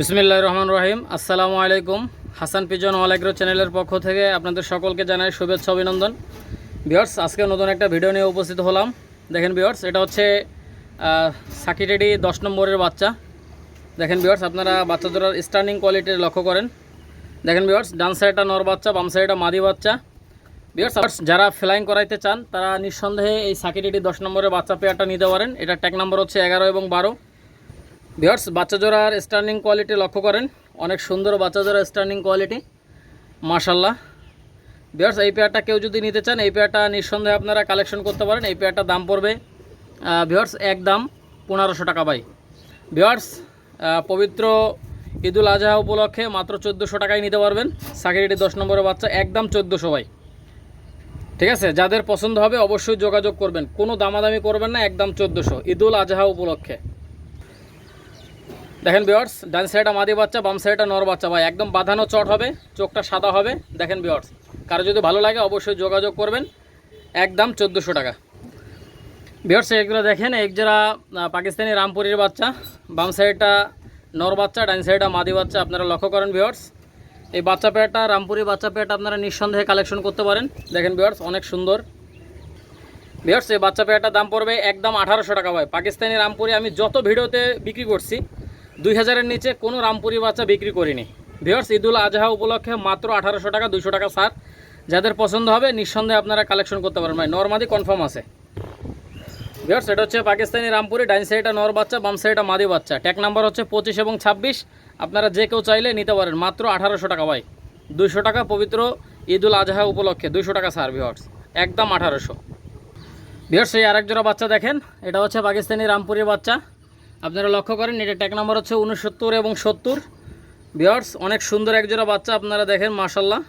বিসমিল্লাহ রহমান রহিম। আসসালামু আলাইকুম। হাসান পিজন ওয়ালাইগ্রো চ্যানেলের পক্ষ থেকে আপনাদের সকলকে জানাই শুভেচ্ছা, অভিনন্দন। বিয়ার্স আজকে নতুন একটা ভিডিও নিয়ে উপস্থিত হলাম। দেখেন বিয়ার্স এটা হচ্ছে সাকিটেডি দশ নম্বরের বাচ্চা। দেখেন বিয়ার্স আপনারা বাচ্চা জোড়ার স্টার্নিং কোয়ালিটির লক্ষ্য করেন। দেখেন বিয়ার্স ডান সাইডটা নর বাচ্চা, বাম সাইডটা মাদি বাচ্চা। বিয়ার্স যারা ফ্লাইং করাইতে চান, তারা নিঃসন্দেহে এই সাকিটেডি দশ নম্বরের বাচ্চা পেয়ারটা নিতে পারেন। এটা ট্যাগ নাম্বার হচ্ছে এগারো এবং বারো। ভিওর্স বাচ্চা জোড়ার স্টার্নিং কোয়ালিটি লক্ষ্য করেন। অনেক সুন্দর বাচ্চা জোড়ার স্টার্নিং কোয়ালিটি মাশাল্লাহ ভিওর্স এই পেয়ারটা কেউ যদি নিতে চান, এই পেয়ারটা নিঃসন্দেহে আপনারা কালেকশন করতে পারেন। এই পেয়ারটার দাম পড়বে ভিওর্স এক দাম পনেরোশো টাকা বাই ভিওর্স পবিত্র ঈদুল আজহা উপলক্ষে মাত্র চোদ্দোশো টাকায় নিতে পারবেন। সাকিরিটি দশ নম্বরের বাচ্চা, একদম চোদ্দোশো বাই ঠিক আছে? যাদের পছন্দ হবে, অবশ্যই যোগাযোগ করবেন। কোনো দামাদামি করবেন না, একদম চোদ্দোশো। ঈদুল আজহা উপলক্ষে। দেখেন বিয়ার্স ডান সাইডটা মাদি বাচ্চা, বাম সাইডটা নর বাচ্চা। ভাই, একদম বাঁধানো চট হবে, চোখটা সাদা হবে। দেখেন বিয়ার্স কারও যদি ভালো লাগে অবশ্যই যোগাযোগ করবেন। একদম চোদ্দোশো টাকা। বিয়ার্স এগুলো দেখেন, এক যারা পাকিস্তানি রামপুরির বাচ্চা। বাম সাইডটা নর বাচ্চা, ডান সাইডটা মাদি বাচ্চা। আপনারা লক্ষ্য করেন বিয়ার্স এই বাচ্চা পেয়ারটা রামপুরি বাচ্চা পেয়ারটা আপনারা নিঃসন্দেহে কালেকশন করতে পারেন। দেখেন বিয়ার্স অনেক সুন্দর। বিয়ার্স এই বাচ্চা পেয়ারটার দাম পড়বে একদম আঠারোশো টাকা, ভাই। পাকিস্তানি রামপুরি আমি যত ভিডিওতে বিক্রি করছি দুই হাজারের নিচে কোনো রামপুরি বাচ্চা বিক্রি করিনি। ভিওর্স ঈদুল আজহা উপলক্ষে মাত্র আঠারোশো টাকা দুশো টাকা সার যাদের পছন্দ হবে, নিঃসন্দেহে আপনারা কালেকশন করতে পারেন ভাই, নর্মাদি কনফার্ম আছে। ভিওর্স এটা হচ্ছে পাকিস্তানি রামপুরি, ডাইন সাইডটা নর বাচ্চা, বাম সাইডটা মাদি বাচ্চা। ট্যাক নাম্বার হচ্ছে পঁচিশ এবং ছাব্বিশ। আপনারা যে কেউ চাইলে নিতে পারেন। মাত্র আঠারোশো টাকা, ভাই। দুশো টাকা পবিত্র ঈদুল আজহা উপলক্ষে। দুশো টাকা সার ভিওর্স একদম আঠারোশো। ভিওর্স এই আরেক জোড়া বাচ্চা দেখেন। এটা হচ্ছে পাকিস্তানি রামপুরি বাচ্চা। আপনারা লক্ষ্য করেন, এটা ট্যাগ নাম্বার হচ্ছে উনসত্তর এবং সত্তর। বিয়ার্স অনেক সুন্দর এক জোড়া বাচ্চা আপনারা দেখেন মাশাল্লাহ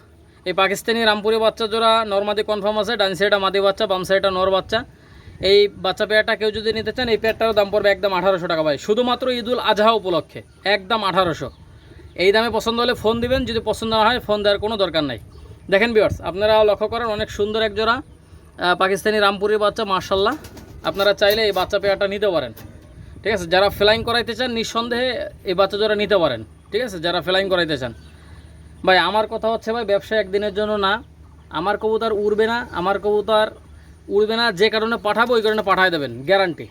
এই পাকিস্তানি রামপুরি বাচ্চা জোড়া নর্মাদি কনফার্ম আছে, ডান সাইডটা মাদি বাচ্চা, বাম সাইডটা নর বাচ্চা। এই বাচ্চা পেয়ারটা কেউ যদি নিতে চান, এই পেয়ারটারও দাম পড়বে একদম আঠারোশো টাকা ভাই। শুধুমাত্র ঈদুল আজহা উপলক্ষে, একদম আঠারোশো। এই দামে পছন্দ হলে ফোন দিবেন, যদি পছন্দ না হয় ফোন দেওয়ার কোনো দরকার নাই। দেখেন বিয়ার্স আপনারা লক্ষ্য করেন, অনেক সুন্দর এক জোড়া পাকিস্তানি রামপুরি বাচ্চা মার্শাল্লাহ আপনারা চাইলে এই বাচ্চা পেয়ারটা নিতে পারেন। ঠিক আছে? যারা ফ্লাইং করাইতে চান, নিঃসন্দেহে এই বাচ্চা জোড়া নিতে পারেন। ঠিক আছে? যারা ফ্লাইং করাইতে চান। ভাই, আমার কথা হচ্ছে ভাই ব্যবসা একদিনের জন্য না। আমার কবুতর উড়বে না, আমার কবুতর উড়বে না, যে কারণে পাঠাবো, ওই কারণে পাঠায় দেবেন, গ্যারান্টি।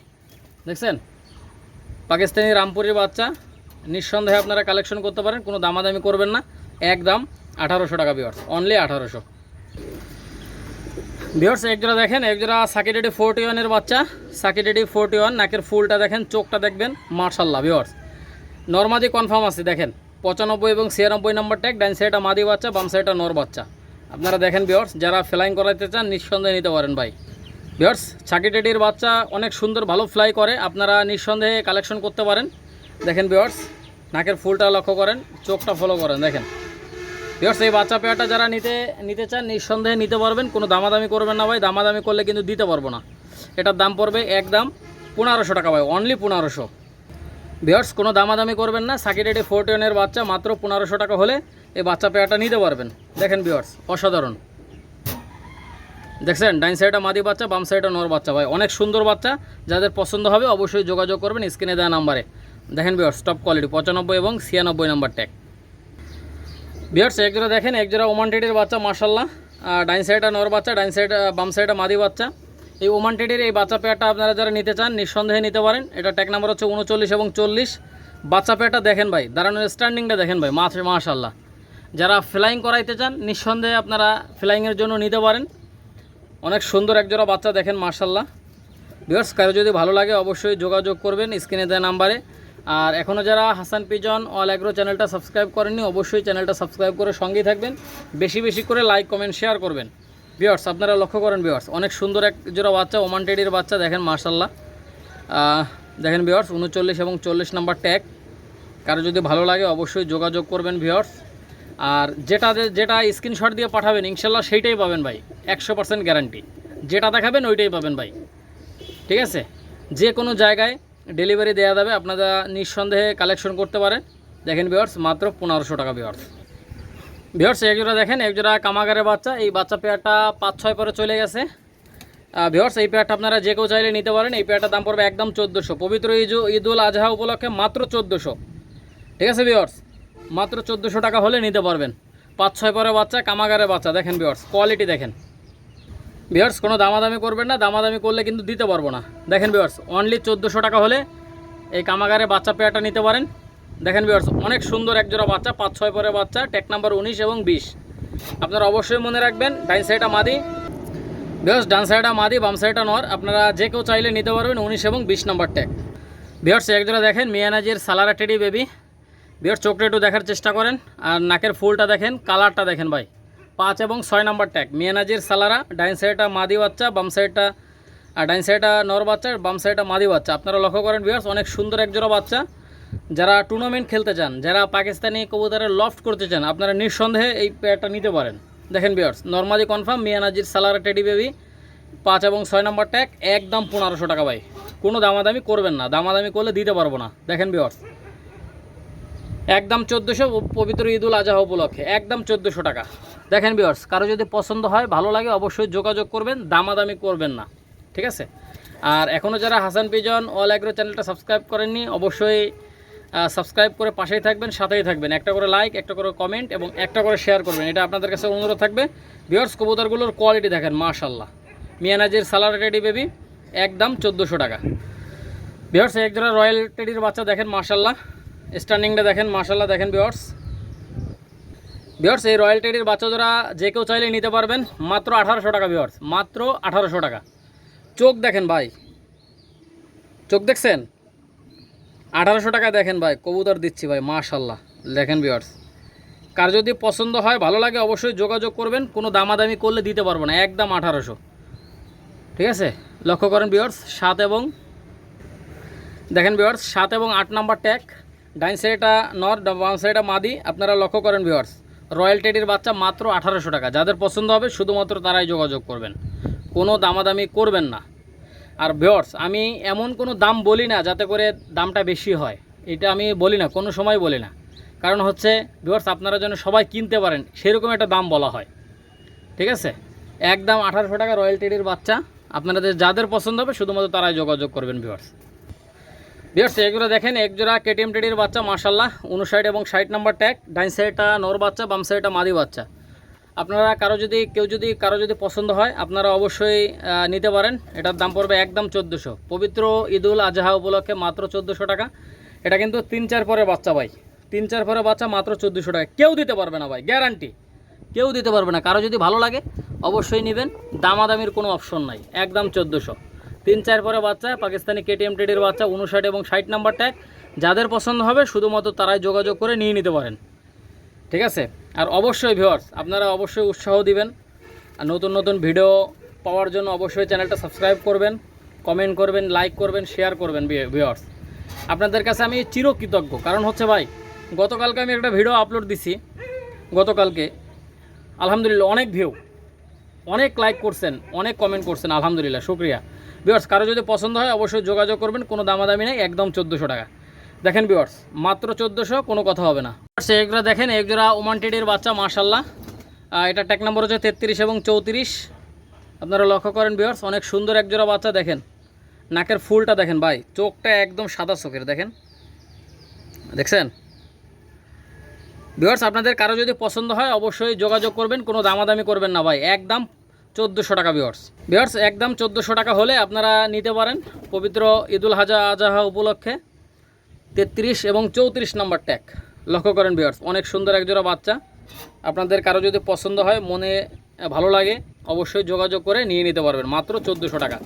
দেখছেন? পাকিস্তানি রামপুরের বাচ্চা, নিঃসন্দেহে আপনারা কালেকশন করতে পারেন, কোনো দামাদামি করবেন না। একদম আঠারোশো টাকা বিয়ার্স অনলি আঠারোশো। ভিওর্স একজোড়া দেখেন, একজোড়া সাকিডেডি ফোরটি ওয়ানের বাচ্চা। সাকিডেডি ফোরটি ওয়ান, নাকের ফুলটা দেখেন, চোখটা দেখবেন মার্শাল্লাহ ভিওর্স নর্মাদি কনফার্ম আছে, দেখেন, পঁচানব্বই এবং ছিয়ানব্বই নম্বর ট্যাগ ডাইন সাইডটা মাদি বাচ্চা, বাম সাইডটা নর বাচ্চা। আপনারা দেখেন ভিওর্স যারা ফ্লাইং করাইতে চান, নিঃসন্দেহে নিতে পারেন ভাই। ভিওর্স সাকিডেডির বাচ্চা অনেক সুন্দর, ভালো ফ্লাই করে, আপনারা নিঃসন্দেহে কালেকশন করতে পারেন। দেখেন ভিওর্স নাকের ফুলটা লক্ষ্য করেন, চোখটা ফলো করেন, দেখেন। ভিওর্স এই বাচ্চা পেয়ারটা যারা নিতে নিতে চান, নিঃসন্দেহে নিতে পারবেন। কোনো দামাদামি করবেন না ভাই। দামাদামি করলে কিন্তু দিতে পারব না। এটার দাম পড়বে একদম পনেরোশো টাকা ভাই। অনলি পনেরোশো। ভিওর্স কোনো দামাদামি করবেন না। সাকিরেডি ফোরটিনের বাচ্চা মাত্র পনেরোশো টাকা হলে এই বাচ্চা পেয়ারটা নিতে পারবেন। দেখেন ভিওর্স অসাধারণ। দেখছেন? ডাইন সাইডটা মাদি বাচ্চা, বাম সাইডটা নর বাচ্চা ভাই। অনেক সুন্দর বাচ্চা। যাদের পছন্দ হবে অবশ্যই যোগাযোগ করবেন স্ক্রিনে দেওয়া নাম্বারে। দেখেন ভিওর্স টপ কোয়ালিটি পঁচানব্বই এবং ছিয়ানব্বই নাম্বার ট্যাগ বিয়ার্স এক জোড়া দেখেন, এক জোড়া ওমান টেডির বাচ্চা মার্শাল্লাহ ডাইন সাইডটা নর বাচ্চা, ডাইন সাইড বাম সাইডটা মাদি বাচ্চা। এই ওমান টেডির এই বাচ্চা পেয়ারটা আপনারা যারা নিতে চান, নিঃসন্দেহে নিতে পারেন। এটা ট্যাক নাম্বার হচ্ছে উনচল্লিশ এবং চল্লিশ। বাচ্চা পেয়ারটা দেখেন ভাই, দাঁড়ানোর স্ট্যান্ডিংটা দেখেন ভাই মাছ মাশাল্লাহ যারা ফ্লাইং করাইতে চান, নিঃসন্দেহে আপনারা ফ্লাইংয়ের জন্য নিতে পারেন। অনেক সুন্দর এক জোড়া বাচ্চা দেখেন মার্শাল্লাহ বিয়ার্স কারও যদি ভালো লাগে, অবশ্যই যোগাযোগ করবেন, স্ক্রিনে দেওয়া নাম্বারে। আর এখনও যারা হাসান পিজন অল অ্যাগ্রো চ্যানেলটা সাবস্ক্রাইব করেননি, অবশ্যই চ্যানেলটা সাবস্ক্রাইব করে সঙ্গেই থাকবেন। বেশি বেশি করে লাইক, কমেন্ট, শেয়ার করবেন। বিয়ার্স আপনারা লক্ষ্য করেন বিয়ার্স অনেক সুন্দর এক জোড়া বাচ্চা, ওমান টেডির বাচ্চা, দেখেন মার্শাল্লাহ দেখেন বিয়ার্স উনচল্লিশ এবং চল্লিশ নাম্বার ট্যাগ। কারও যদি ভালো লাগে অবশ্যই যোগাযোগ করবেন ভিওর্স আর যেটা যেটা স্ক্রিনশট দিয়ে পাঠাবেন ইনশাল্লাহ সেইটাই পাবেন ভাই, একশো পার্সেন্ট গ্যারান্টি। যেটা দেখাবেন ওইটাই পাবেন ভাই। ঠিক আছে? যে কোনো জায়গায় ডেলিভারি দেওয়া যাবে। আপনারা নিঃসন্দেহে কালেকশন করতে পারেন। দেখেন বিয়ার্স মাত্র পনেরোশো টাকা বিয়ার্স বিয়ার্স একজোড়া দেখেন একজোড়া কামাগারের বাচ্চা। এই বাচ্চা পেয়ারটা পাঁচ, ছয় পরে চলে গেছে। ভিওর্স এই পেয়ারটা আপনারা যে কেউ চাইলে নিতে পারেন। এই পেয়ারটার দাম পড়বে একদম চোদ্দোশো। পবিত্র ঈদ ঈদুল আজহা উপলক্ষে মাত্র চোদ্দোশো। ঠিক আছে বিয়ার্স মাত্র চোদ্দোশো টাকা হলে নিতে পারবেন। পাঁচ, ছয় পরে বাচ্চা, কামাগারের বাচ্চা। দেখেন বিয়ার্স কোয়ালিটি দেখেন। বিয়ার্স কোনো দামাদামি করবেন না, দামাদামি করলে কিন্তু দিতে পারব না। দেখেন বিয়ার্স অনলি চোদ্দোশো টাকা হলে এই কামাগারে বাচ্চা পেয়ারটা নিতে পারেন। দেখেন বিয়ার্স অনেক সুন্দর একজোড়া বাচ্চা, পাঁচ ছয় পরে বাচ্চা টেক নাম্বার উনিশ এবং বিশ। আপনারা অবশ্যই মনে রাখবেন ডাইন সাইডটা মাদি। বিয়ার্স ডান সাইডটা মাদি, বাম সাইডটা নর। আপনারা যে কেউ চাইলে নিতে পারবেন উনিশ এবং বিশ নাম্বার ট্যাগ বিয়ার্স একজোড়া দেখেন, মিয়ানাজির সালারা টেডি বেবি বিয়ার চোখটা একটু দেখার চেষ্টা করেন। আর নাকের ফুলটা দেখেন কালারটা দেখেন ভাই। পাঁচ এবং ছয় নাম্বার ট্যাগ। মিয়ানাজির সালারা, ডাইন সাইডটা মাদি বাচ্চা, বাম সাইডটা আর ডাইন সাইডটা নর বাচ্চা, বাম সাইডটা মাদি বাচ্চা। আপনারা লক্ষ্য করেন বিয়ার্স অনেক সুন্দর একজোড়া বাচ্চা। যারা টুর্নামেন্ট খেলতে চান, যারা পাকিস্তানি কবুতরের লফট করতে চান, আপনারা নিঃসন্দেহে এই পেয়ারটা নিতে পারেন। দেখেন বিয়ার্স নর্মালি কনফার্ম মিয়ানাজির সালারা টেডি বেবি পাঁচ এবং ছয় নম্বর ট্যাগ একদম পনেরোশো টাকা ভাই। কোনো দামাদামি করবেন না, দামাদামি করলে দিতে পারব না। দেখেন বিয়ার্স একদম চোদ্দোশো পবিত্র ঈদুল আজহা উপলক্ষে, একদম চোদ্দোশো টাকা। দেখেন বিয়ার্স কারও যদি পছন্দ হয়, ভালো লাগে, অবশ্যই যোগাযোগ করবেন, দামাদামি করবেন না, ঠিক আছে? আর এখনও যারা হাসান পিজন, অল অ্যাগ্রো চ্যানেলটা সাবস্ক্রাইব করেননি, অবশ্যই সাবস্ক্রাইব করে পাশেই থাকবেন, সাথেই থাকবেন। একটা করে লাইক একটা করে কমেন্ট এবং একটা করে শেয়ার করবেন। এটা আপনাদের কাছে অনুরোধ থাকবে। বিয়ার্স কবুতরগুলোর কোয়ালিটি দেখেন মাশাল্লাহ মিয়ানাজির সালার টেডি বেবি একদম চোদ্দোশো টাকা। বিয়ার্স এক জোড়া রয়্যাল টেডির বাচ্চা দেখেন মাশাল্লাহ স্টার্নিংটা দেখেন মার্শাল্লাহ দেখেন বিয়ার্স বিয়ার্স এই রয়্যাল টেডির বাচ্চা জোড়া যে কেউ চাইলে নিতে পারবেন, মাত্র আঠারোশো টাকা বিয়ার্স মাত্র আঠারোশো টাকা। চোখ দেখেন ভাই। চোখ দেখছেন? আঠারোশো টাকা দেখেন ভাই, কবুতর দিচ্ছি ভাই মাশাল্লাহ দেখেন বিয়ার্স কার যদি পছন্দ হয়, ভালো লাগে, অবশ্যই যোগাযোগ করবেন, কোনো দামাদামি করলে দিতে পারব না, একদম আঠারোশো। ঠিক আছে? লক্ষ্য করেন বিয়ার্স সাত এবং দেখেন বিয়ার্স সাত এবং আট নাম্বার ট্যাগ ডাইন সাইডটা নর, বাম সাইডটা মাদি, আপনারা লক্ষ্য করেন বিয়ার্স রয়্যাল টেডির বাচ্চা মাত্র আঠারোশো টাকা। যাদের পছন্দ হবে, শুধুমাত্র তারাই যোগাযোগ করবেন। কোনো দামাদামি করবেন না। আর ভিওর্স আমি এমন কোনো দাম বলি না যাতে করে দামটা বেশি হয়। এটা আমি বলি না, কোনো সময় বলি না। কারণ হচ্ছে ভিওর্স আপনারা যেন সবাই কিনতে পারেন, সেরকম একটা দাম বলা হয়। ঠিক আছে? একদম আঠারোশো টাকা রয়্যাল টেডির বাচ্চা, আপনাদের যাদের পছন্দ হবে, শুধুমাত্র তারাই যোগাযোগ করবেন ভিওর্স ভিওর্স এগুলো দেখেন এক জোড়া কেটিএম টেডির বাচ্চা মার্শাল্লাহ উনষাট এবং ষাট নাম্বার ট্যাগ ডাইন সাইডটা নর বাচ্চা, বাম সাইডটা মাদি বাচ্চা। আপনারা কারও যদি, কেউ যদি, কারও যদি পছন্দ হয়, আপনারা অবশ্যই নিতে পারেন। এটার দাম পড়বে একদম চোদ্দোশো। পবিত্র ঈদুল আজহা উপলক্ষে মাত্র চোদ্দোশো টাকা। এটা কিন্তু তিন চার পরে বাচ্চা ভাই। তিন চার পরে বাচ্চা মাত্র চোদ্দোশো টাকা। কেউ দিতে পারবে না ভাই গ্যারান্টি কেউ দিতে পারবে না। কারও যদি ভালো লাগে, অবশ্যই নেবেন। দামাদামির কোনো অপশন নাই। একদম চোদ্দোশো। তিন চার পরে বাচ্চা, পাকিস্তানি কেটিএম টেডির বাচ্চা, উনষাট এবং ষাট নাম্বার ট্যাগ যাদের পছন্দ হবে, শুধুমাত্র তারাই যোগাযোগ করে নিয়ে নিতে পারেন। ঠিক আছে? আর অবশ্যই ভিউয়ার্স আপনারা অবশ্যই উৎসাহ দিবেন। আর নতুন নতুন ভিডিও পাওয়ার জন্য অবশ্যই চ্যানেলটা সাবস্ক্রাইব করবেন কমেন্ট করবেন লাইক করবেন শেয়ার করবেন ভিউয়ার্স আপনাদের কাছে আমি চিরকৃতজ্ঞ। কারণ হচ্ছে ভাই, গতকালকে আমি একটা ভিডিও আপলোড দিছি। গতকালকে। আলহামদুলিল্লাহ, অনেক ভিউ অনেক লাইক করছেন, অনেক কমেন্ট করছেন, আলহামদুলিল্লাহ, শুক্রিয়া। ভিউয়ার্স কারও যদি পছন্দ হয়, অবশ্যই যোগাযোগ করবেন। কোনো দামাদামি নেই, একদম চোদ্দোশো টাকা। দেখেন ভিউয়ার্স মাত্র চোদ্দোশো, কোনো কথা হবে না। এগুলো দেখেন এগুলা ওমান টেডির বাচ্চা মার্শাল্লাহ এটা ট্যাক নম্বর হচ্ছে তেত্রিশ এবং চৌত্রিশ। আপনারা লক্ষ্য করেন ভিউয়ার্স অনেক সুন্দর এক জোড়া বাচ্চা দেখেন। নাকের ফুলটা দেখেন ভাই, চোখটা একদম সাদা চোখের, দেখেন। দেখছেন? ভিউয়ার্স আপনাদের কারও যদি পছন্দ হয়, অবশ্যই যোগাযোগ করবেন, কোনো দামাদামি করবেন না ভাই, একদম চোদ্দোশো টাকা ভিউয়ার্স ভিউয়ার্স একদম চোদ্দোশো টাকা হলে আপনারা নিতে পারেন পবিত্র ঈদুল হাজা, আজাহা উপলক্ষে তেত্রিশ এবং চৌত্রিশ নম্বর ট্যাগ লক্ষ্য করেন ভিউয়ার্স অনেক সুন্দর একজোড়া বাচ্চা। আপনাদের কারও যদি পছন্দ হয়, মনে ভালো লাগে, অবশ্যই যোগাযোগ করে নিয়ে নিতে পারবেন। মাত্র চোদ্দোশো টাকা।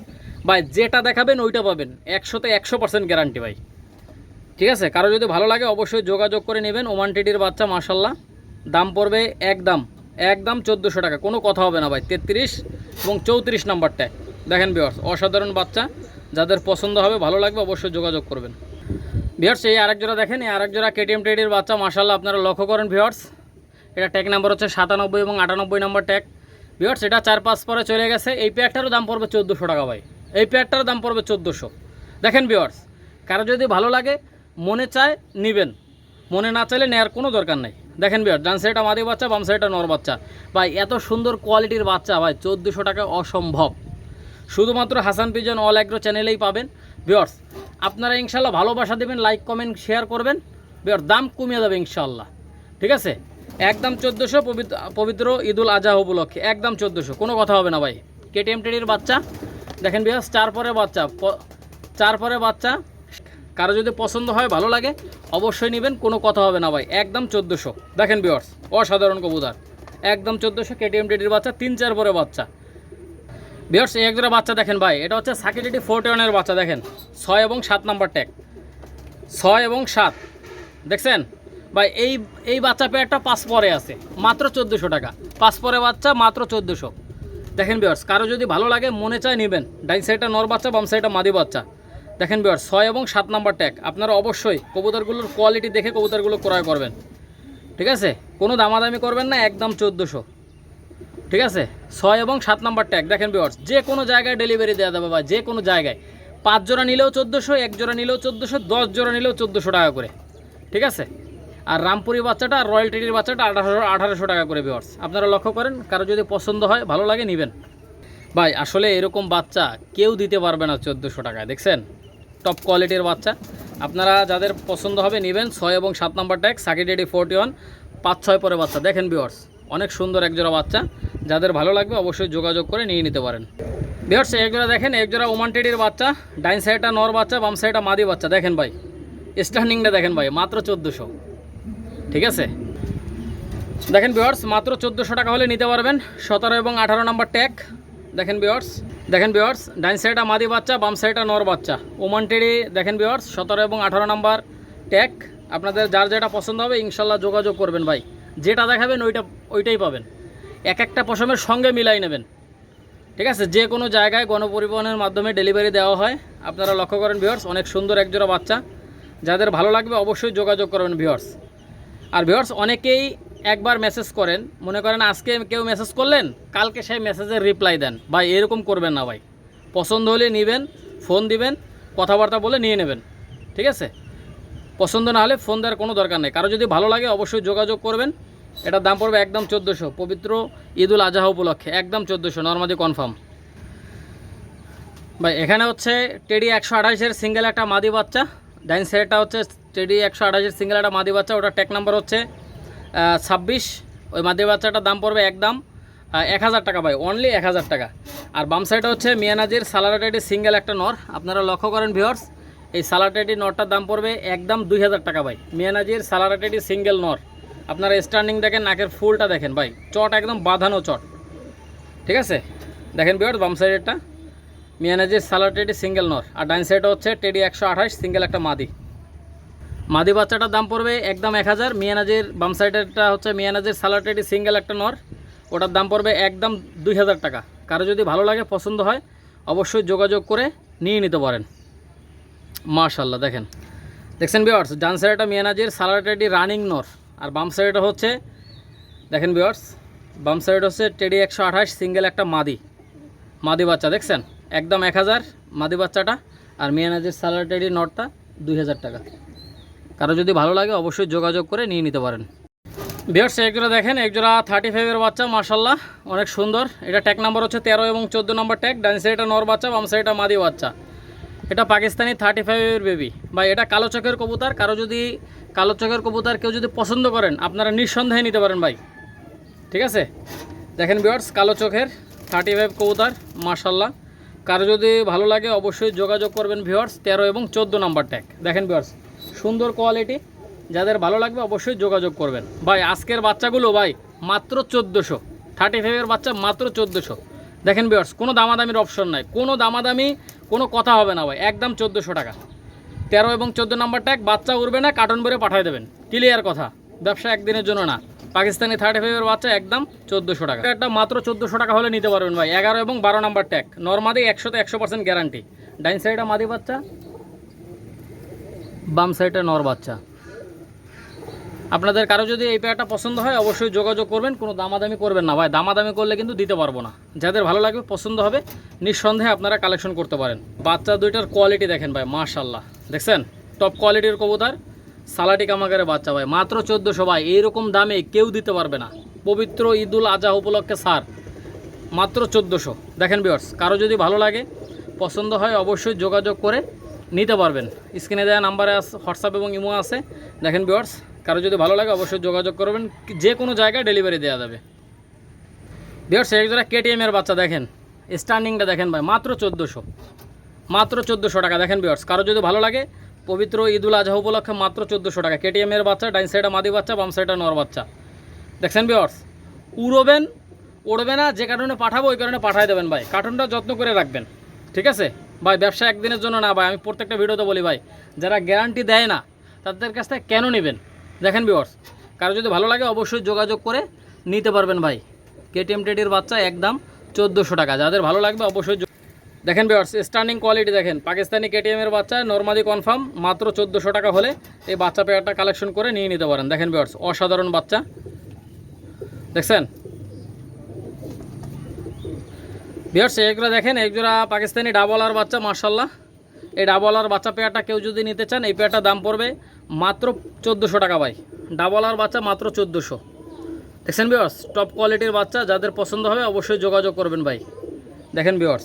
ভাই, যেটা দেখাবেন, ওইটা পাবেন। একশোতে একশো পার্সেন্ট গ্যারান্টি ভাই। ঠিক আছে? কারও যদি ভালো লাগে, অবশ্যই যোগাযোগ করে নেবেন। ওমান টেডির বাচ্চা মার্শাল্লাহ দাম পড়বে একদম একদম চোদ্দোশো টাকা। কোনো কথা হবে না ভাই, তেত্রিশ এবং চৌত্রিশ নাম্বারটায়। দেখেন বিয়ার্স অসাধারণ বাচ্চা। যাদের পছন্দ হবে, ভালো লাগবে, অবশ্যই যোগাযোগ করবেন। ভিওর্স এই আরেক জোড়া দেখেন, এই আরেক জোড়া কেটিএম টেডির বাচ্চা মার্শাল্লাহ আপনারা লক্ষ্য করেন ভিওর্স এটা ট্যাগ নাম্বার হচ্ছে সাতানব্বই এবং আটানব্বই নম্বর ট্যাগ ভিওর্স এটা চার পাঁচ পরে চলে গেছে। এই প্যাকটারও দাম পড়বে চোদ্দোশো টাকা ভাই। এই প্যাকটারও দাম পড়বে চোদ্দোশো। দেখেন ভিওর্স কারও যদি ভালো লাগে, মনে চায়, নেবেন। মনে না চাইলে নেওয়ার কোনো দরকার নেই। দেখেন বিয়ার ডান সাইডটা মাদি বাচ্চা, বাম সাইডটা নর বাচ্চা। ভাই, এত সুন্দর কোয়ালিটির বাচ্চা, ভাই, চোদ্দোশো টাকা অসম্ভব। শুধুমাত্র হাসান পিজন অল অ্যাগ্রো চ্যানেলেই পাবেন। ভিওর্স আপনারা ইনশাল্লাহ ভালোবাসা দেবেন লাইক কমেন্ট শেয়ার করবেন। বিয়ার দাম কমিয়ে যাবে ইনশাল্লাহ ঠিক আছে? একদম চোদ্দোশো পবিত্র পবিত্র ঈদুল আজহা উপলক্ষে, একদম চোদ্দোশো। কোনো কথা হবে না, ভাই। কেটিএম টেডির বাচ্চা। দেখেন বিয়াস চার পরে বাচ্চা চার পরে বাচ্চা। কারও যদি পছন্দ হয়, ভালো লাগে, অবশ্যই নেবেন, কোনো কথা হবে না ভাই। একদম চোদ্দোশো। দেখেন বিয়ার্স অসাধারণ কবুতর। একদম চোদ্দোশো কেটিএম টেডির বাচ্চা, তিন চার পরে বাচ্চা। বিয়ার্স এই একজোড়া বাচ্চা দেখেন ভাই, এটা হচ্ছে সাকিটিটি ফোর্টি ওয়ানের বাচ্চা, দেখেন। ছয় এবং সাত নাম্বার ট্যাগ ছয় এবং সাত। দেখছেন? ভাই, এই এই বাচ্চা পেয়ারটা পাঁচ পরে আছে, মাত্র চোদ্দোশো টাকা। পাঁচ পরে বাচ্চা, মাত্র চোদ্দোশো। দেখেন বিয়ার্স কারও যদি ভালো লাগে, মনে চায় নেবেন। ডাইন সাইডটা নর বাচ্চা, বাম সাইডটা মাদি বাচ্চা। দেখেন বিয়ার্স ছয় এবং সাত নাম্বার ট্যাগ আপনারা অবশ্যই কবুতরগুলোর কোয়ালিটি দেখে কবুতরগুলো ক্রয় করবেন। ঠিক আছে? কোনো দামাদামি করবেন না, একদম চোদ্দোশো। ঠিক আছে? ছয় এবং সাত নাম্বার ট্যাগ দেখেন বিয়ার্স যে কোনো জায়গায় ডেলিভারি দেওয়া যাবে বা যে কোনো জায়গায়। পাঁচ জোড়া নিলেও চোদ্দোশো, এক জোড়া নিলেও চোদ্দোশো, দশ জোড়া নিলেও চোদ্দোশো টাকা করে। ঠিক আছে? আর রামপুরি বাচ্চাটা, আর রয়্যাল টেডির বাচ্চাটা আঠারোশো আঠারোশো টাকা করে বিয়ার্স আপনারা লক্ষ্য করেন, কারও যদি পছন্দ হয়, ভালো লাগে, নেবেন। ভাই, আসলে এরকম বাচ্চা কেউ দিতে পারবে না চোদ্দোশো টাকায়, দেখছেন? টপ কোয়ালিটির বাচ্চা। আপনারা যাদের পছন্দ হবে নেবেন ছয় এবং সাত নাম্বার ট্যাগ সাকিডেডি ফোরটি ওয়ান পাঁচ ছয় পরে বাচ্চা। দেখেন বিয়ার্স অনেক সুন্দর একজোড়া বাচ্চা। যাদের ভালো লাগবে অবশ্যই যোগাযোগ করে নিয়ে নিতে পারেন। বিয়ার্স একজোড়া দেখেন, একজোড়া ওমান টেডির বাচ্চা। ডাইন সাইডটা নর বাচ্চা, বাম সাইডটা মাদি বাচ্চা। দেখেন ভাই স্টার্নিংটা দেখেন ভাই, মাত্র চোদ্দোশো। ঠিক আছে? দেখেন বিয়ার্স মাত্র চোদ্দোশো টাকা হলে নিতে পারবেন। সতেরো এবং আঠারো নাম্বার ট্যাগ দেখেন বিয়ার্স দেখেন বিয়ার্স ডাইন সাইডটা মাদি বাচ্চা, বাম সাইডটা নর বাচ্চা। ওমান টেডি দেখেন বিয়ার্স সতেরো এবং আঠারো নাম্বার ট্যাগ আপনাদের যার যেটা পছন্দ হবে, ইনশাল্লাহ যোগাযোগ করবেন ভাই। যেটা দেখাবেন, ওইটা, ওইটাই পাবেন। এক একটা পশমের সঙ্গে মিলাই নেবেন। ঠিক আছে? যে কোনো জায়গায় গণপরিবহনের মাধ্যমে ডেলিভারি দেওয়া হয়। আপনারা লক্ষ্য করেন ভিওর্স অনেক সুন্দর একজোড়া বাচ্চা। যাদের ভালো লাগবে, অবশ্যই যোগাযোগ করবেন ভিওর্স আর ভিওর্স অনেকেই একবার মেসেজ করেন। মনে করেন আজকে কেউ মেসেজ করলেন, কালকে সেই মেসেজের রিপ্লাই দেন। ভাই, এরকম করবেন না ভাই। পছন্দ হলে নেবেন ফোন দিবেন, কথাবার্তা বলে নিয়ে নেবেন। ঠিক আছে? পছন্দ না হলে ফোন দেওয়ার কোনো দরকার নেই। কারও যদি ভালো লাগে অবশ্যই যোগাযোগ করবেন। এটার দাম পড়বে একদম চোদ্দোশো। পবিত্র ঈদুল আজহা উপলক্ষে একদম চোদ্দোশো। নর্মাদি কনফার্ম ভাই, এখানে হচ্ছে টেডি একশো আঠাশের সিঙ্গেল একটা মাদি বাচ্চা। ডাইন সাইডটা হচ্ছে টেডি একশো আঠাশের সিঙ্গেল একটা মাদি বাচ্চা। ওটা টেক নাম্বার হচ্ছে ছাব্বিশ। ওই মাদি বাচ্চাটার দাম পড়বে একদম এক হাজার টাকা ভাই অনলি এক হাজার টাকা। আর বাম সাইডে হচ্ছে মিয়ানাজির সালারাটেডি সিঙ্গেল একটা নর। আপনারা লক্ষ্য করেন ভিওর্স এই সালারাটেডি নরটার দাম পড়বে একদম দুই হাজার টাকা ভাই। মিয়ানাজির সালারাটেডি সিঙ্গেল নর। আপনারা স্টার্নিং দেখেন, নাকের ফুলটা দেখেন ভাই। চট একদম বাঁধানো চট। ঠিক আছে? দেখেন বিয়ার বাম সাইডেরটা মিয়ানাজির সালাটেডি সিঙ্গেল নর। আর ডাইন সাইডে হচ্ছে টেডি একশো আঠাশ সিঙ্গেল একটা মাদি। মাদি বাচ্চাটার দাম পড়বে একদম এক হাজার। মিয়ানাজির বাম সাইডেরটা হচ্ছে মিয়ানাজির সালাটেডি সিঙ্গেল একটা নর। ওটার দাম পড়বে একদম দুই হাজার টাকা। কারও যদি ভালো লাগে, পছন্দ হয়, অবশ্যই যোগাযোগ করে নিয়ে নিতে পারেন। মার্শাল্লাহ দেখেন। দেখছেন বিয়ার্স ডান সাইডটা মিয়ানাজির সালাটেডি রানিং নর। আর বাম সাইডটা হচ্ছে, দেখেন বিয়ার্স বাম সাইড হচ্ছে টেডি একশো আঠাশ, সিঙ্গেল একটা মাদি। মাদি বাচ্চা, দেখছেন? একদম এক হাজার মাদি বাচ্চাটা। আর মিয়ানাজির সালাটেডি নটটা দুই হাজার টাকা। কারও যদি ভালো লাগে অবশ্যই যোগাযোগ করে নিয়ে নিতে পারেন। বিয়ার্স একজোড়া দেখেন, একজোড়া থার্টি ফাইভের বাচ্চা মার্শাল্লাহ অনেক সুন্দর। এটা ট্যাগ নাম্বার হচ্ছে তেরো এবং চোদ্দ নম্বর ট্যাগ ডান সাইডটা নর বাচ্চা, বাম সাইডটা মাদি বাচ্চা। এটা পাকিস্তানি থার্টি ফাইভের বেবি বা এটা কালো চোখের কবুতার। কারও যদি কালো চোখের কবুতার কেউ যদি পছন্দ করেন, আপনারা নিঃসন্দেহে নিতে পারেন ভাই। ঠিক আছে? দেখেন বিয়ার্স কালো চোখের থার্টি ফাইভ কবুতার মার্শাল্লাহ কারও যদি ভালো লাগে অবশ্যই যোগাযোগ করবেন ভিওয়ার্স তেরো এবং চোদ্দ নাম্বার ট্যাগ দেখেন ভিওয়ার্স সুন্দর কোয়ালিটি যাদের ভালো লাগবে অবশ্যই যোগাযোগ করবেন। ভাই, আজকের বাচ্চাগুলো ভাই, মাত্র চোদ্দোশো। থার্টি ফাইভের বাচ্চা মাত্র চোদ্দোশো। দেখেন বিয়ার্স কোনো দামাদামির অপশন নাই। কোনো দামাদামি, কোনো কথা হবে না ভাই, একদম চোদ্দোশো টাকা। তেরো এবং চোদ্দ নাম্বার ট্যাগ বাচ্চা উঠবে না কার্টন ভরে পাঠিয়ে দেবেন। ক্লিয়ার কথা, ব্যবসা একদিনের জন্য না। পাকিস্তানি থার্টি ফাইভের বাচ্চা একদম চোদ্দোশো টাকা। একটা মাত্র চোদ্দোশো টাকা হলে নিতে পারবেন ভাই, এগারো এবং বারো নাম্বার ট্যাগ নর্মাদি একশোতে একশো পার্সেন্ট গ্যারান্টি ডাইন সাইডে মাদি বাচ্চা বাম সাইডে নর বাচ্চা। আপনাদের কারও যদি এই পেয়ারটা পছন্দ হয়, অবশ্যই যোগাযোগ করবেন, কোনো দামাদামি করবেন না। ভাই, দামাদামি করলে কিন্তু দিতে পারব না। যাদের ভালো লাগবে, পছন্দ হবে, নিঃসন্দেহে আপনারা কালেকশন করতে পারেন। বাচ্চা দুইটার কোয়ালিটি দেখেন ভাই মাশাল্লাহ দেখছেন? টপ কোয়ালিটির কবুতর, সালাটি কামাগারে বাচ্চা ভাই। মাত্র চোদ্দোশো ভাই, এইরকম দামে কেউ দিতে পারবে না। পবিত্র ঈদুল আজহা উপলক্ষে সার মাত্র চোদ্দোশো। দেখেন বিয়ার্স কারও যদি ভালো লাগে, পছন্দ হয়, অবশ্যই যোগাযোগ করে নিতে পারবেন। স্ক্রিনে দেওয়া নাম্বারে হোয়াটসঅ্যাপ এবং ইমো আছে। দেখেন বিয়ার্স কারও যদি ভালো লাগে অবশ্যই যোগাযোগ করবেন। যে কোনো জায়গায় ডেলিভারি দেওয়া যাবে। বিয়ার্স এক যারা কেটিএমের বাচ্চা দেখেন। স্ট্যান্ডিংটা দেখেন ভাই, মাত্র চোদ্দোশো। মাত্র চোদ্দোশো টাকা। দেখেন বিয়ার্স কারও যদি ভালো লাগে, পবিত্র ঈদুল আজহা উপলক্ষে মাত্র চোদ্দোশো টাকা। কেটিএমের বাচ্চা, ডাইন সাইডে মাদি বাচ্চা, বাম সাইডে নর বাচ্চা। দেখছেন বিয়ার্স উড়বেন, উড়বে না, যে কারণে পাঠাবো, ওই কারণে পাঠাই দেবেন ভাই। কার্টুনটা যত্ন করে রাখবেন। ঠিক আছে? ভাই, ব্যবসা একদিনের জন্য না ভাই, আমি প্রত্যেকটা ভিডিওতে বলি ভাই, যারা গ্যারান্টি দেয় না, তাদের কাছ থেকে কেন নেবেন? দেখেন বিয়ার্স কারও যদি ভালো লাগে অবশ্যই যোগাযোগ করে নিতে পারবেন ভাই। কেটিএম টেডির বাচ্চা একদম চোদ্দোশো টাকা, যাদের ভালো লাগবে অবশ্যই দেখেন বিয়ার্স স্টার্নিং কোয়ালিটি দেখেন, পাকিস্তানি কেটিএমের বাচ্চা নর্মালি কনফার্ম মাত্র চোদ্দোশো টাকা হলে এই বাচ্চা পেয়ারটা কালেকশন করে নিয়ে নিতে পারেন। দেখেন বিয়ার্স অসাধারণ বাচ্চা। দেখছেন? বিয়ার্স এগুলো দেখেন একজোড়া পাকিস্তানি ডাবলার বাচ্চা মার্শাল্লাহ এই ডাবলার বাচ্চা পেয়ারটা কেউ যদি নিতে চান, এই পেয়ারটার দাম পড়বে মাত্র চোদ্দোশো টাকা ভাই। ডাবলার বাচ্চা মাত্র চোদ্দোশো। দেখছেন বিয়ার্স টপ কোয়ালিটির বাচ্চা, যাদের পছন্দ হবে অবশ্যই যোগাযোগ করবেন ভাই। দেখেন বিয়ার্স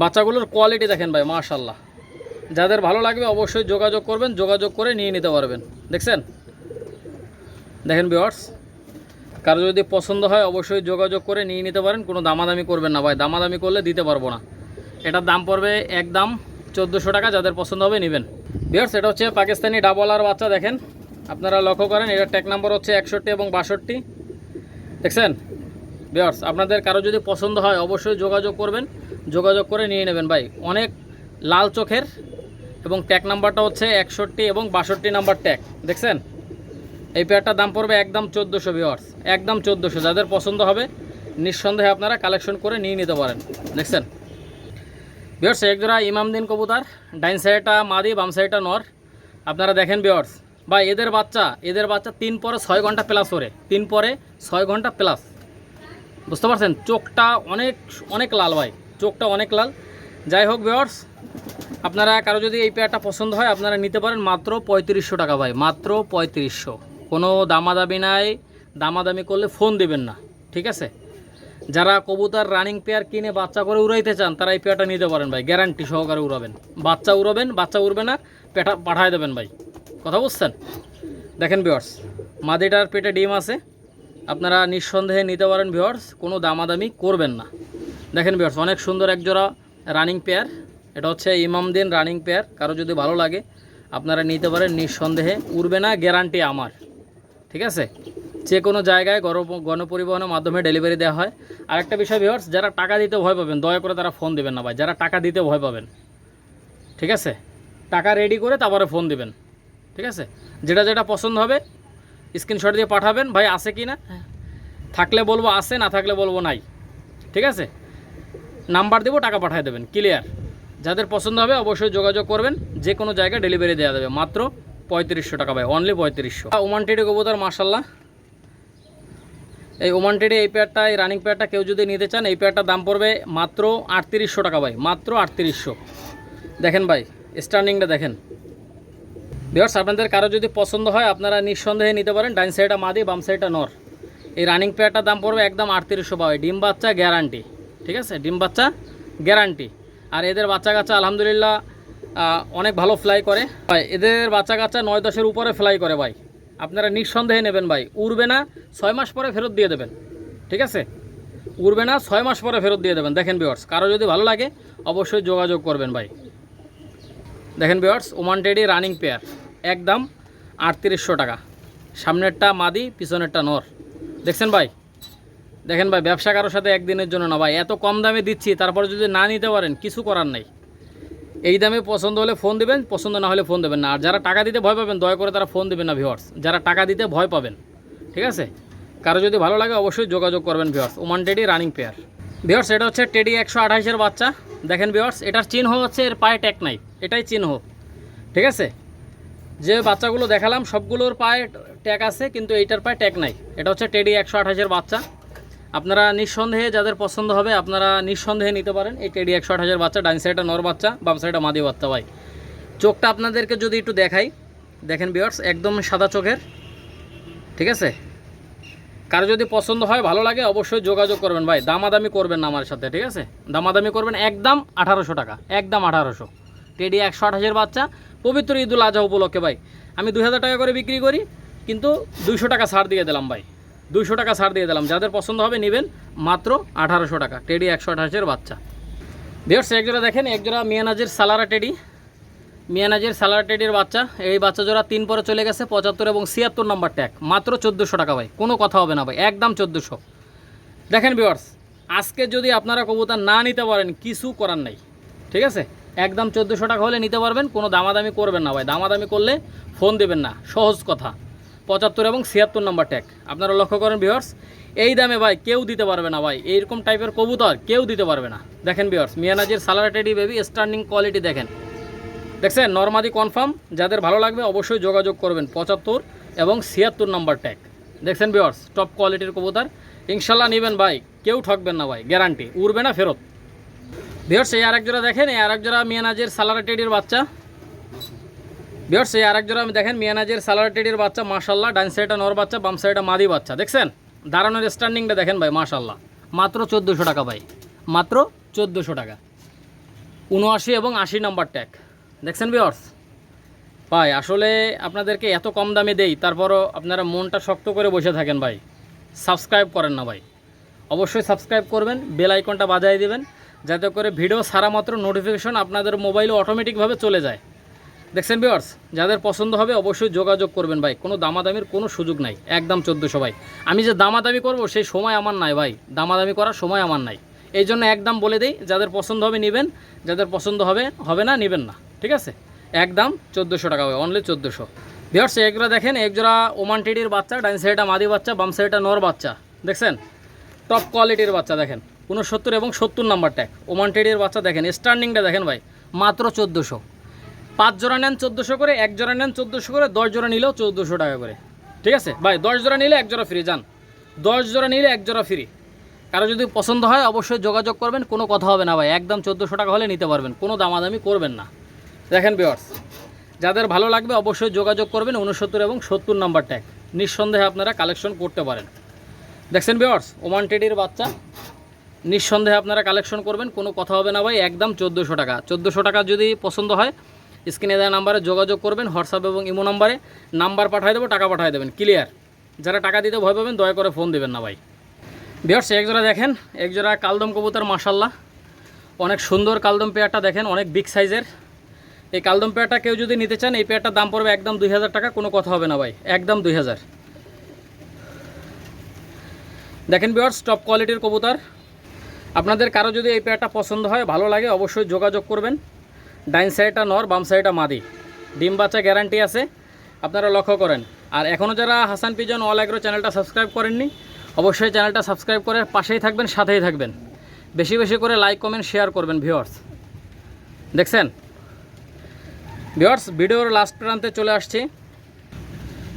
বাচ্চাগুলোর কোয়ালিটি দেখেন ভাই মার্শাল্লাহ যাদের ভালো লাগবে অবশ্যই যোগাযোগ করবেন, যোগাযোগ করে নিয়ে নিতে পারবেন। দেখছেন? দেখেন বিয়ার্স কারও যদি পছন্দ হয়, অবশ্যই যোগাযোগ করে নিয়ে নিতে পারেন। কোনো দামাদামি করবেন না ভাই, দামাদামি করলে দিতে পারব না। এটার দাম পড়বে এক দাম চোদ্দোশো টাকা, যাদের পছন্দ হবে নেবেন। বিয়ার্স এটা হচ্ছে পাকিস্তানি ডাবলার বাচ্চা, দেখেন। আপনারা লক্ষ্য করেন, এটার ট্যাক নাম্বার হচ্ছে একষট্টি এবং বাষট্টি। দেখছেন? বিয়ার্স আপনাদের কারও যদি পছন্দ হয়, অবশ্যই যোগাযোগ করবেন। যোগাযোগ করে নিয়ে নেবেন ভাই। অনেক লাল চোখের এবং ট্যাক নাম্বারটা হচ্ছে একষট্টি এবং বাষট্টি নাম্বার ট্যাক দেখছেন? এই পেয়ারটার দাম পড়বে একদম চোদ্দোশো ভিওয়ার্স একদম চোদ্দোশো। যাদের পছন্দ হবে, নিঃসন্দেহে আপনারা কালেকশন করে নিয়ে নিতে পারেন। দেখছেন? ভিওর্স একজোড়া ইমামদিন কবুতার, ডাইন সাইডটা মাদি, বাম সাইডটা নর। আপনারা দেখেন ভিওর্স বা এদের বাচ্চা এদের বাচ্চা তিন পরে ছয় ঘণ্টা প্লাস ওরে তিন পরে ছয় ঘণ্টা প্লাস বুঝতে পারছেন? চোখটা অনেক অনেক লাল ভাই। চোখটা অনেক লাল। যাই হোক ভিওর্স আপনারা কারও যদি এই পেয়ারটা পছন্দ হয়, আপনারা নিতে পারেন মাত্র পঁয়ত্রিশশো টাকা ভাই, মাত্র পঁয়ত্রিশশো। কোনো দামাদামি নাই, দামাদামি করলে ফোন দেবেন না, ঠিক আছে? যারা কবুতর রানিং পেয়ার কিনে বাচ্চা করে উড়াইতে চান, তারা এই পেয়ারটা নিতে পারেন ভাই গ্যারান্টি সহকারে উড়াবেন। বাচ্চা উড়াবেন, বাচ্চা উড়বে না, পেটা পাঠায় দেবেন ভাই। কথা বুঝছেন? দেখেন ভিওর্স মাদিটার পেটে ডিম আছে, আপনারা নিঃসন্দেহে নিতে পারেন ভিওর্স কোনো দামাদামি করবেন না। দেখেন ভিওর্স অনেক সুন্দর এক জোড়া রানিং পেয়ার এটা হচ্ছে ইমামদিন রানিং পেয়ার কারও যদি ভালো লাগে, আপনারা নিতে পারেন, নিঃসন্দেহে, উড়বে না গ্যারান্টি আমার। ঠিক আছে? যে কোনো জায়গায় গণ গণপরিবহনের মাধ্যমে ডেলিভারি দেওয়া হয়। আর একটা বিষয় ভিওর্স যারা টাকা দিতে ভয় পাবেন দয়া করে তারা ফোন দেবেন না ভাই। যারা টাকা দিতে ভয় পাবেন ঠিক আছে? টাকা রেডি করে তারপরে ফোন দিবেন ঠিক আছে? যেটা যেটা পছন্দ হবে স্ক্রিনশট দিয়ে পাঠাবেন ভাই আছে কি না? থাকলে বলব আছে না থাকলে বলব নাই ঠিক আছে? নাম্বার দেবো টাকা পাঠিয়ে দেবেন ক্লিয়ার যাদের পছন্দ হবে অবশ্যই যোগাযোগ করবেন যে কোনো জায়গায় ডেলিভারি দেওয়া যাবে। মাত্র পঁয়ত্রিশশো টাকা ভাই অনলি পঁয়ত্রিশশো। ওমান টেডি কবুতর মার্শাল্লাহ এই ওমান টেডি এই পেয়ারটা এই রানিং পেয়ারটা কেউ যদি নিতে চান, এই পেয়ারটার দাম পড়বে মাত্র আটত্রিশশো টাকা ভাই, মাত্র আটত্রিশশো। দেখেন ভাই স্টার্নিংটা দেখেন। বিহার্স আপনাদের কারও যদি পছন্দ হয়, আপনারা নিঃসন্দেহে নিতে পারেন ডাইন সাইডটা মাদি, বাম সাইডটা নর। এই রানিং পেয়ারটার দাম পড়বে একদম আটত্রিশশো পাবে ডিম বাচ্চা গ্যারান্টি ঠিক আছে? ডিম বাচ্চা গ্যারান্টি আর এদের বাচ্চা কাচ্চা আলহামদুলিল্লাহ অনেক ভালো ফ্লাই করে। ভাই, এদের বাচ্চা কাচ্চা নয় দশের উপরে ফ্লাই করে ভাই। আপনারা নিঃসন্দেহে নেবেন ভাই। উড়বে না, ছয় মাস পরে ফেরত দিয়ে দেবেন। ঠিক আছে? উড়বে না, ছয় মাস পরে ফেরত দিয়ে দেবেন। দেখেন বিয়ার্স কারও যদি ভালো লাগে, অবশ্যই যোগাযোগ করবেন ভাই। দেখেন বিয়ার্স ওমান টেডি রানিং পেয়ার একদম আটত্রিশশো টাকা। সামনেরটা মাদি, পিছনেরটা নর। দেখছেন ভাই? দেখেন ভাই, ব্যবসা কারোর সাথে একদিনের জন্য না ভাই। এত কম দামে দিচ্ছি, তারপরে যদি না নিতে পারেন, কিছু করার নাই। এই দামে পছন্দ হলে ফোন দেবেন, পছন্দ না হলে ফোন দেবেন না। আর যারা টাকা দিতে ভয় পাবেন, দয়া করে তারা ফোন দেবেন না ভিওয়ার্স যারা টাকা দিতে ভয় পাবেন, ঠিক আছে? কারও যদি ভালো লাগে অবশ্যই যোগাযোগ করবেন viewers Oman teddy running pair viewers এটা হচ্ছে টেডি একশো আঠাশের বাচ্চা। দেখেন ভিওয়ার্স এটার চিহ্ন হচ্ছে এর পায়ে ট্যাক নাই এটাই চিহ্ন। ঠিক আছে? যে বাচ্চাগুলো দেখালাম, সবগুলোর পায়ে ট্যাগ আছে, কিন্তু এইটার পায়ে ট্যাগ নাই। এটা হচ্ছে টেডি একশো আঠাশের বাচ্চা। আপনারা নিঃসন্দেহে যাদের পছন্দ হবে, আপনারা নিঃসন্দেহে নিতে পারেন। এই টেডি একশো আট হাজার বাচ্চা, ডাইন সাইডটা নর বাচ্চা, বাম সাইডটা মাদি বাচ্চা ভাই। চোখটা আপনাদেরকে যদি একটু দেখাই, দেখেন বিয়ার্স একদম সাদা চোখের, ঠিক আছে? কারও যদি পছন্দ হয়, ভালো লাগে, অবশ্যই যোগাযোগ করবেন ভাই। দামাদামি করবেন আমার সাথে, ঠিক আছে? দামাদামি করবেন একদম আঠারোশো টাকা, একদম আঠারোশো। টেডি একশো আঠাশের বাচ্চা, পবিত্র ঈদুল আজহা উপলক্ষে ভাই। আমি দুই হাজার টাকা করে বিক্রি করি, কিন্তু দুইশো টাকা ছাড় দিয়ে দিলাম ভাই। দুইশো টাকা ছাড় দিয়ে দিলাম। যাদের পছন্দ হবে নেবেন মাত্র আঠারোশো টাকা। টেডি একশো আঠাশের বাচ্চা। ভিওর্স একজোড়া দেখেন, একজোড়া মিয়ানাজের সালারা টেডি। মিয়ানাজের সালারা টেডির বাচ্চা। এই বাচ্চা জোড়া তিন পরে চলে গেছে, পঁচাত্তর এবং ছিয়াত্তর নাম্বার ট্যাগ। মাত্র চোদ্দোশো টাকা ভাই, কোনো কথা হবে না ভাই, একদম চোদ্দোশো। দেখেন ভিওর্স আজকে যদি আপনারা কবুতর না নিতে পারেন, কিছু করার নাই। ঠিক আছে? একদম চোদ্দোশো টাকা হলে নিতে পারবেন, কোনো দামাদামি করবেন না ভাই। দামাদামি করলে ফোন দেবেন না। সহজ কথা। পঁচাত্তর এবং ছিয়াত্তর নম্বর ট্যাগ। আপনারা লক্ষ্য করেন ভিওর্স এই দামে ভাই কেউ দিতে পারবে না ভাই। এইরকম টাইপের কবুতর কেউ দিতে পারবে না। দেখেন ভিওর্স মিয়ানাজির সালারা টেডি বেবি স্টার্নিং কোয়ালিটি দেখেন। দেখছেন? নর্মাদি কনফার্ম যাদের ভালো লাগবে অবশ্যই যোগাযোগ করবেন পঁচাত্তর এবং ছিয়াত্তর নম্বর ট্যাগ দেখছেন বিয়ার্স টপ কোয়ালিটির কবুতর। ইনশাল্লাহ নেবেন ভাই, কেউ ঠকবেন না ভাই গ্যারান্টি উড়বে না, ফেরত। বিয়ার্স এই আরেক জোড়া দেখেন, এই আরেক জোড়া মিয়ানাজের সালারা টেডির বাচ্চা। বিয়ার্স এই আরেক জোড়া দেখেন মিয়ানাজের সালারা টেডির বাচ্চা মাশাল্লাহ ডান সাইডটা নর বাচ্চা, বাম সাইডটা মাদি বাচ্চা, দেখছেন? দাঁড়ানোর স্ট্যান্ডিংটা দেখেন ভাই মাশাল্লাহ মাত্র চোদ্দোশো টাকা ভাই, মাত্র চোদ্দোশো টাকা। উনআশি এবং আশি নাম্বার ট্যাগ দেখছেন বিয়ার্স ভাই, আসলে আপনাদেরকে এত কম দামে দেই, তারপরও আপনারা মনটা শক্ত করে বসে থাকেন ভাই। সাবস্ক্রাইব করেন না ভাই। অবশ্যই সাবস্ক্রাইব করবেন বেল আইকনটা বাজায় দেবেন, যাতে করে ভিডিও সারা মাত্র নোটিফিকেশন আপনাদের মোবাইলে অটোমেটিকভাবে চলে যায়। দেখছেন বিয়ার্স যাদের পছন্দ হবে অবশ্যই যোগাযোগ করবেন ভাই। কোনো দামাদামির কোনো সুযোগ নাই, একদম চোদ্দোশো ভাই। আমি যে দামাদামি করব সেই সময় আমার নাই ভাই, দামাদামি করার সময় আমার নাই। এই জন্য একদম বলে দেই, যাদের পছন্দ হবে নেবেন, যাদের পছন্দ হবে হবে না, নেবেন না, ঠিক আছে? একদম চোদ্দোশো টাকা হবে অনলি চোদ্দোশো ভিওর্স একজোড়া দেখেন, একজোড়া ওমান টিডির বাচ্চা, ডাইন সাইডটা মাদি বাচ্চা, বাম সাইডটা নর বাচ্চা, দেখছেন? টপ কোয়ালিটির বাচ্চা দেখেন উনসত্তর এবং সত্তর নাম্বার ট্যাগ ওমান টেডির বাচ্চা দেখেন স্টার্নিংটা দেখেন ভাই, মাত্র চোদ্দোশো পাঁচ জোড়া নেন চোদ্দোশো করে, এক জোড়া নেন চোদ্দোশো করে, দশ জোড়া নিলেও চোদ্দোশো টাকা করে। ঠিক আছে? ভাই, দশ জোড়া নিলে এক জোড়া ফ্রি যান দশ জোড়া নিলে এক জোড়া ফ্রি কারও যদি পছন্দ হয়, অবশ্যই যোগাযোগ করবেন, কোনো কথা হবে না ভাই। একদম চোদ্দোশো টাকা হলে নিতে পারবেন, কোনো দামাদামি করবেন না। দেখেন বিয়ার্স যাদের ভালো লাগবে, অবশ্যই যোগাযোগ করবেন উনসত্তর এবং সত্তর নাম্বার ট্যাগ নিঃসন্দেহে আপনারা কালেকশন করতে পারেন। দেখছেন বিয়ার্স ওমান টেডির বাচ্চা। নিঃসন্দেহে আপনারা কালেকশন করবেন, কোনো কথা হবে না ভাই। একদম চোদ্দোশো টাকা। চোদ্দোশো টাকা যদি পছন্দ হয় স্ক্রিনে দেওয়া নাম্বারে যোগাযোগ করবেন, হোয়াটসঅ্যাপ এবং ইমো নাম্বারে নাম্বার পাঠিয়ে দেবো, টাকা পাঠিয়ে দেবেন, ক্লিয়ার। যারা টাকা দিতে ভয় পাবেন, দয়া করে ফোন দেবেন না ভাই। বিয়ার্স একজোড়া দেখেন, একজোড়া কালদম কবুতর মাসাল্লাহ অনেক সুন্দর কালদম পেয়ারটা দেখেন, অনেক বিগ সাইজের এই কালদম পেয়ারটা কেউ যদি নিতে চান, এই পেয়ারটার দাম পড়বে একদম দুই হাজার টাকা, কোনো কথা হবে না ভাই, একদম দুই হাজার। দেখেন বিয়ার্স টপ কোয়ালিটির কবুতর। আপনাদের কারও যদি এই পেয়ারটা পছন্দ হয়, ভালো লাগে, অবশ্যই যোগাযোগ করবেন। ডাইন সাইডটা নর, বাম সাইডটা মাদি। ডিম বাচ্চা গ্যারান্টি আছে, আপনারা লক্ষ্য করেন। আর এখনও যারা হাসান পিজন অল অ্যাগ্রো চ্যানেলটা সাবস্ক্রাইব করেননি, অবশ্যই চ্যানেলটা সাবস্ক্রাইব করে পাশেই থাকবেন, সাথেই থাকবেন। বেশি বেশি করে লাইক কমেন্ট শেয়ার করবেন ভিওয়ার্স দেখছেন? ভিওয়ার্স ভিডিওর লাস্ট প্রান্তে চলে আসছি।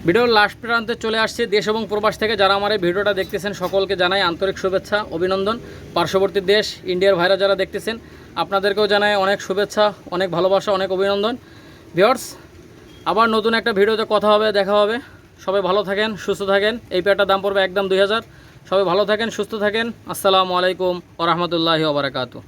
ভিডিওর লাস্ট প্রান্তে চলে আসছে দেশ এবং প্রবাস থেকে। যারা আমার এই ভিডিওটা দেখতেছেন, সকলকে জানাই আন্তরিক শুভেচ্ছা, অভিনন্দন। পার্শ্ববর্তী দেশ, ইন্ডিয়ার ভাইরা যারা দেখতেছেন আপনাদেরকেও জানাই অনেক শুভেচ্ছা, অনেক ভালোবাসা, অনেক অভিনন্দন। ভিওর্স আবার নতুন একটা ভিডিওতে কথা হবে, দেখা হবে। সবাই ভালো থাকেন, সুস্থ থাকেন। এই পেয়ারটার দাম পড়বে একদম দুই হাজার। সবাই ভালো থাকেন, সুস্থ থাকেন। আসসালামু আলাইকুম ও ওবরাকাতু